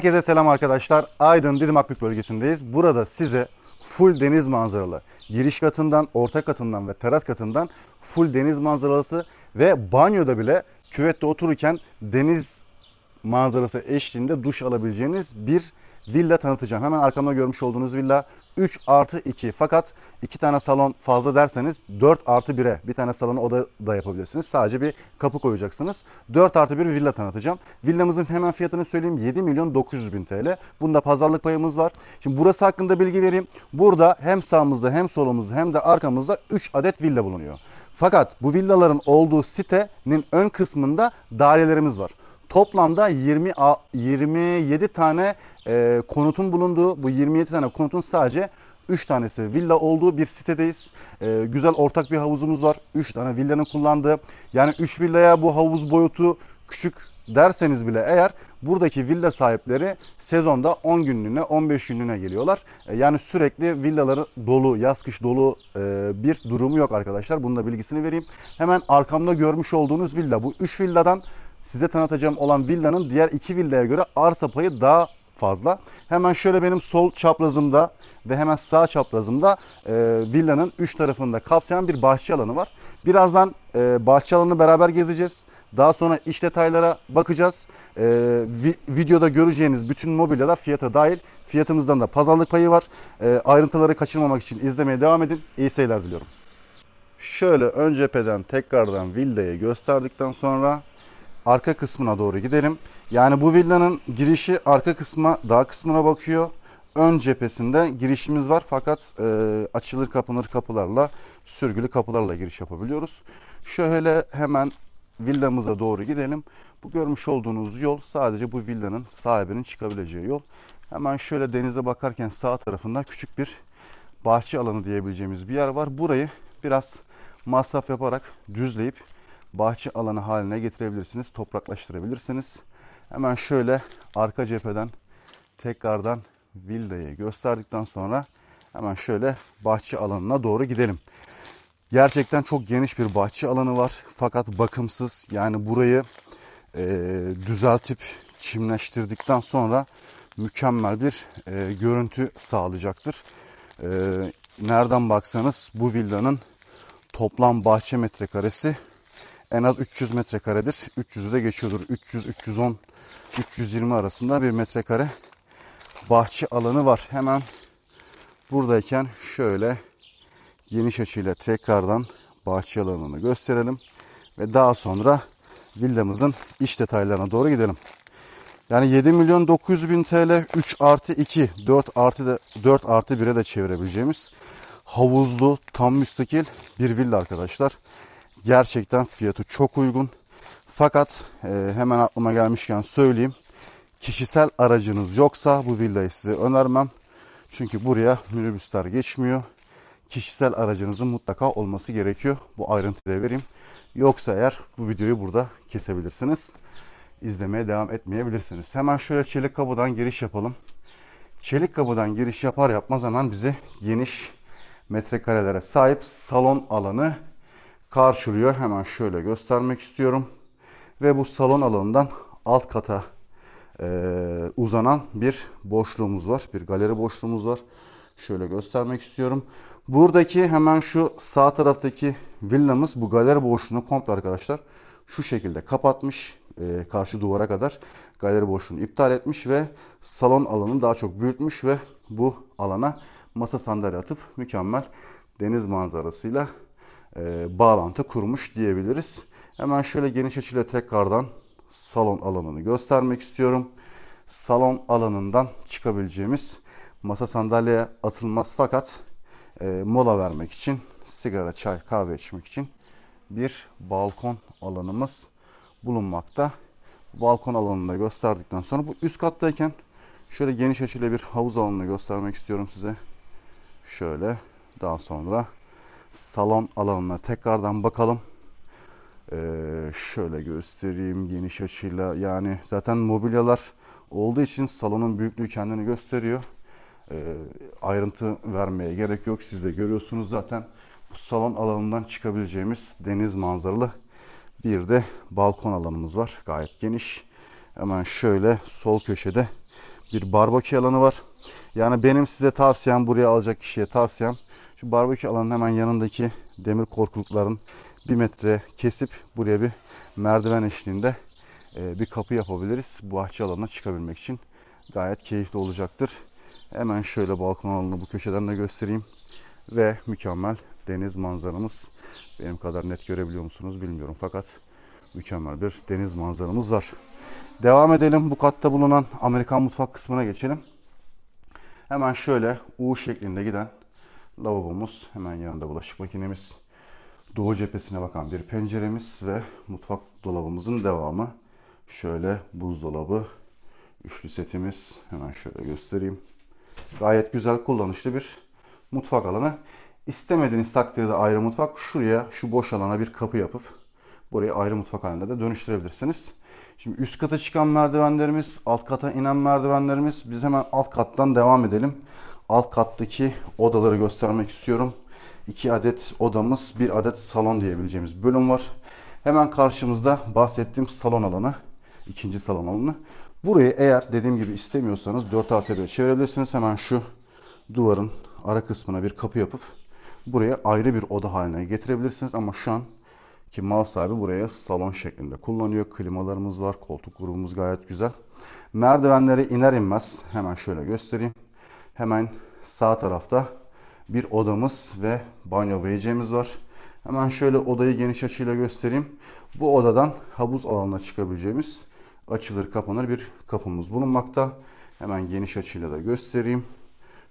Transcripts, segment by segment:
Herkese selam arkadaşlar. Aydın Didim Akbük bölgesindeyiz. Burada size full deniz manzaralı, giriş katından, orta katından ve teras katından full deniz manzaralısı ve banyoda bile küvette otururken deniz manzarası eşliğinde duş alabileceğiniz bir villa tanıtacağım. Hemen arkamda görmüş olduğunuz villa 3 artı 2. Fakat 2 tane salon fazla derseniz 4 artı 1'e bir tane salonu oda da yapabilirsiniz. Sadece bir kapı koyacaksınız. 4 artı 1 villa tanıtacağım. Villamızın hemen fiyatını söyleyeyim. 7 milyon 900 bin TL. Bunda pazarlık payımız var. Şimdi burası hakkında bilgi vereyim. Burada hem sağımızda hem solumuzda hem de arkamızda 3 adet villa bulunuyor. Fakat bu villaların olduğu sitenin ön kısmında dairelerimiz var. Toplamda 20 a- 27 tane e, konutun bulunduğu bu 27 tane konutun sadece 3 tanesi villa olduğu bir sitedeyiz. E, güzel ortak bir havuzumuz var. 3 tane villanın kullandığı. Yani 3 villaya bu havuz boyutu küçük derseniz bile eğer buradaki villa sahipleri sezonda 10 günlüğüne 15 günlüğüne geliyorlar. E, Yani sürekli villaları dolu, yaz kış dolu e, bir durumu yok arkadaşlar. Bunun da bilgisini vereyim. Hemen arkamda görmüş olduğunuz villa. Bu 3 villadan size tanıtacağım olan villanın diğer iki villaya göre arsa payı daha fazla. Hemen şöyle benim sol çaprazımda ve hemen sağ çaprazımda e, villanın üç tarafında kapsayan bir bahçe alanı var. Birazdan e, bahçe alanını beraber gezeceğiz. Daha sonra iç detaylara bakacağız. E, vi- videoda göreceğiniz bütün mobilyalar fiyata dahil. Fiyatımızdan da pazarlık payı var. E, ayrıntıları kaçırmamak için izlemeye devam edin. İyi seyirler diliyorum. Şöyle ön cepheden tekrardan villayı gösterdikten sonra arka kısmına doğru gidelim. Yani bu villanın girişi arka kısma, dağ kısmına bakıyor. Ön cephesinde girişimiz var fakat e, açılır kapanır kapılarla, sürgülü kapılarla giriş yapabiliyoruz. Şöyle hemen villamıza doğru gidelim. Bu görmüş olduğunuz yol sadece bu villanın sahibinin çıkabileceği yol. Hemen şöyle denize bakarken sağ tarafında küçük bir bahçe alanı diyebileceğimiz bir yer var. Burayı biraz masraf yaparak düzleyip bahçe alanı haline getirebilirsiniz, topraklaştırabilirsiniz. Hemen şöyle arka cepheden tekrardan villayı gösterdikten sonra hemen şöyle bahçe alanına doğru gidelim. Gerçekten çok geniş bir bahçe alanı var fakat bakımsız. Yani burayı e, düzeltip çimleştirdikten sonra mükemmel bir e, görüntü sağlayacaktır. E, nereden baksanız bu villanın toplam bahçe metrekaresi en az 300 metrekaredir. 300'ü de geçiyordur. 300, 310, 320 arasında bir metrekare bahçe alanı var. Hemen buradayken şöyle geniş açıyla tekrardan bahçe alanını gösterelim. Ve daha sonra villamızın iç detaylarına doğru gidelim. Yani 7 milyon 900 bin TL 3 artı 2 4 artı da 4 artı 1'e de çevirebileceğimiz havuzlu tam müstakil bir villa arkadaşlar. Gerçekten fiyatı çok uygun. Fakat e, hemen aklıma gelmişken söyleyeyim. Kişisel aracınız yoksa bu villayı size önermem. Çünkü buraya minibüsler geçmiyor. Kişisel aracınızın mutlaka olması gerekiyor. Bu ayrıntıyı da vereyim. Yoksa eğer bu videoyu burada kesebilirsiniz. İzlemeye devam etmeyebilirsiniz. Hemen şöyle çelik kapıdan giriş yapalım. Çelik kapıdan giriş yapar yapmaz hemen bizi geniş metrekarelere sahip salon alanı karşılıyor. Hemen şöyle göstermek istiyorum. Ve bu salon alanından alt kata e, uzanan bir boşluğumuz var. Bir galeri boşluğumuz var. Şöyle göstermek istiyorum. Buradaki hemen şu sağ taraftaki villamız bu galeri boşluğunu komple arkadaşlar şu şekilde kapatmış. e, karşı duvara kadar galeri boşluğunu iptal etmiş ve salon alanını daha çok büyütmüş ve bu alana masa sandalye atıp mükemmel deniz manzarasıyla e, bağlantı kurmuş diyebiliriz. Hemen şöyle geniş açıyla tekrardan salon alanını göstermek istiyorum. Salon alanından çıkabileceğimiz masa sandalyeye atılmaz fakat e, mola vermek için, sigara, çay, kahve içmek için bir balkon alanımız bulunmakta. Balkon alanını da gösterdikten sonra bu üst kattayken şöyle geniş açıyla bir havuz alanını göstermek istiyorum size. Şöyle daha sonra salon alanına tekrardan bakalım. Ee, şöyle göstereyim geniş açıyla. Yani zaten mobilyalar olduğu için salonun büyüklüğü kendini gösteriyor. Ee, ayrıntı vermeye gerek yok. Siz de görüyorsunuz zaten. Bu salon alanından çıkabileceğimiz deniz manzaralı bir de balkon alanımız var. Gayet geniş. Hemen şöyle sol köşede bir barbekü alanı var. Yani benim size tavsiyem buraya alacak kişiye tavsiyem şu barbekü alanının hemen yanındaki demir korkulukların bir metre kesip buraya bir merdiven eşliğinde e, bir kapı yapabiliriz. Bu bahçe alanına çıkabilmek için gayet keyifli olacaktır. Hemen şöyle balkon alanını bu köşeden de göstereyim. Ve mükemmel deniz manzaramız. Benim kadar net görebiliyor musunuz bilmiyorum fakat mükemmel bir deniz manzaramız var. Devam edelim bu katta bulunan Amerikan mutfak kısmına geçelim. Hemen şöyle U şeklinde giden lavabomuz, hemen yanında bulaşık makinemiz, doğu cephesine bakan bir penceremiz ve mutfak dolabımızın devamı. Şöyle buzdolabı, üçlü setimiz. Hemen şöyle göstereyim. Gayet güzel kullanışlı bir mutfak alanı. İstemediğiniz takdirde ayrı mutfak şuraya şu boş alana bir kapı yapıp burayı ayrı mutfak haline de dönüştürebilirsiniz. Şimdi üst kata çıkan merdivenlerimiz, alt kata inen merdivenlerimiz. Biz hemen alt kattan devam edelim. Alt kattaki odaları göstermek istiyorum. İki adet odamız, bir adet salon diyebileceğimiz bölüm var. Hemen karşımızda bahsettiğim salon alanı, ikinci salon alanı. Burayı eğer dediğim gibi istemiyorsanız 4 artı 1'e çevirebilirsiniz. Hemen şu duvarın ara kısmına bir kapı yapıp buraya ayrı bir oda haline getirebilirsiniz. Ama şu an ki mal sahibi buraya salon şeklinde kullanıyor. Klimalarımız var. Koltuk grubumuz gayet güzel. Merdivenleri iner inmez hemen şöyle göstereyim. Hemen sağ tarafta bir odamız ve banyo WC'miz var. Hemen şöyle odayı geniş açıyla göstereyim. Bu odadan havuz alanına çıkabileceğimiz açılır kapanır bir kapımız bulunmakta. Hemen geniş açıyla da göstereyim.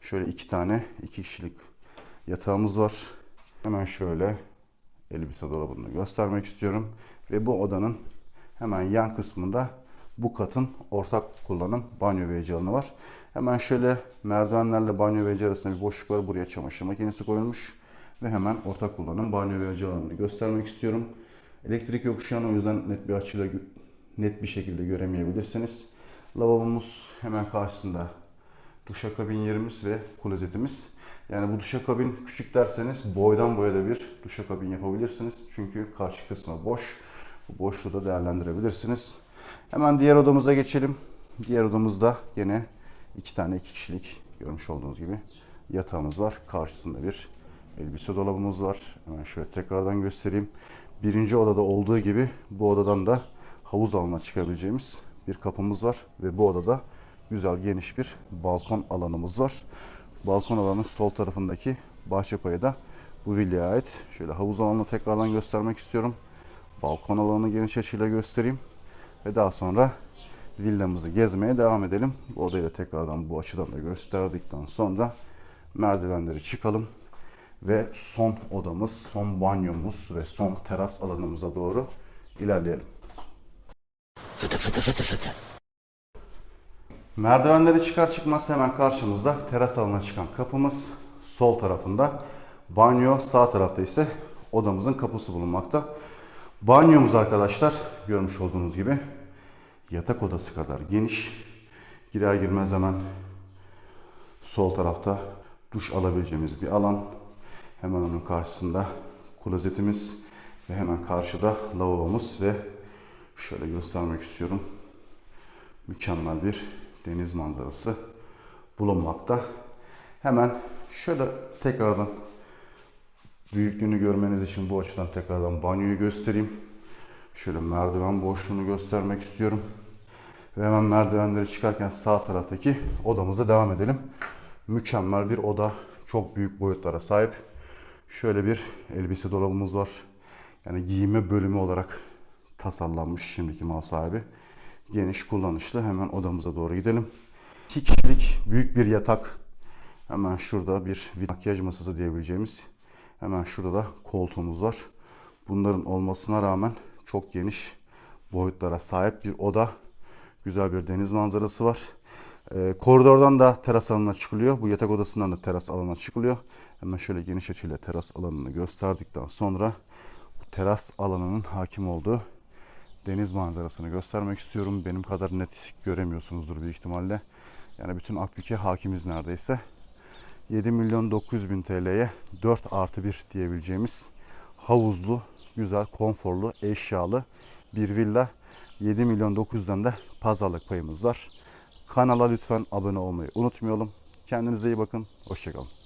Şöyle iki tane iki kişilik yatağımız var. Hemen şöyle elbise dolabını göstermek istiyorum. Ve bu odanın hemen yan kısmında bu katın ortak kullanım banyo WC alanı var. Hemen şöyle merdivenlerle banyo WC arasında bir boşluk var. Buraya çamaşır makinesi koyulmuş. Ve hemen ortak kullanım banyo WC alanını göstermek istiyorum. Elektrik yok o yüzden net bir açıyla net bir şekilde göremeyebilirsiniz. Lavabomuz hemen karşısında duşakabin yerimiz ve klozetimiz. Yani bu duşakabin küçük derseniz boydan boya da bir duşakabin yapabilirsiniz. Çünkü karşı kısmı boş. Bu boşluğu da değerlendirebilirsiniz. Hemen diğer odamıza geçelim. Diğer odamızda yine iki tane iki kişilik görmüş olduğunuz gibi yatağımız var. Karşısında bir elbise dolabımız var. Hemen şöyle tekrardan göstereyim. Birinci odada olduğu gibi bu odadan da havuz alanına çıkabileceğimiz bir kapımız var. Ve bu odada güzel geniş bir balkon alanımız var. Balkon alanının sol tarafındaki bahçe payı da bu villaya ait. Şöyle havuz alanını tekrardan göstermek istiyorum. Balkon alanını geniş açıyla göstereyim. Ve daha sonra villamızı gezmeye devam edelim. Bu odayı da tekrardan bu açıdan da gösterdikten sonra merdivenleri çıkalım. Ve son odamız, son banyomuz ve son teras alanımıza doğru ilerleyelim. Merdivenleri çıkar çıkmaz hemen karşımızda teras alanına çıkan kapımız sol tarafında. Banyo sağ tarafta ise odamızın kapısı bulunmakta. Banyomuz arkadaşlar görmüş olduğunuz gibi yatak odası kadar geniş. Girer girmez hemen sol tarafta duş alabileceğimiz bir alan. Hemen onun karşısında klozetimiz ve hemen karşıda lavabomuz ve şöyle göstermek istiyorum. Mükemmel bir deniz manzarası bulunmakta. Hemen şöyle tekrardan büyüklüğünü görmeniz için bu açıdan tekrardan banyoyu göstereyim. Şöyle merdiven boşluğunu göstermek istiyorum. Ve hemen merdivenleri çıkarken sağ taraftaki odamıza devam edelim. Mükemmel bir oda. Çok büyük boyutlara sahip. Şöyle bir elbise dolabımız var. Yani giyinme bölümü olarak tasarlanmış şimdiki mal sahibi. Geniş, kullanışlı. Hemen odamıza doğru gidelim. İki kişilik büyük bir yatak. Hemen şurada bir makyaj masası diyebileceğimiz. Hemen şurada da koltuğumuz var. Bunların olmasına rağmen çok geniş boyutlara sahip bir oda. Güzel bir deniz manzarası var. Ee, koridordan da teras alanına çıkılıyor. Bu yatak odasından da teras alanına çıkılıyor. Hemen şöyle geniş açıyla teras alanını gösterdikten sonra bu teras alanının hakim olduğu deniz manzarasını göstermek istiyorum. Benim kadar net göremiyorsunuzdur büyük ihtimalle. Yani bütün Akbük'e hakimiz neredeyse. 7 milyon 900 bin TL'ye 4 artı 1 diyebileceğimiz havuzlu, güzel, konforlu, eşyalı bir villa. 7 milyon 900'den de pazarlık payımız var. Kanala lütfen abone olmayı unutmayalım. Kendinize iyi bakın. Hoşçakalın.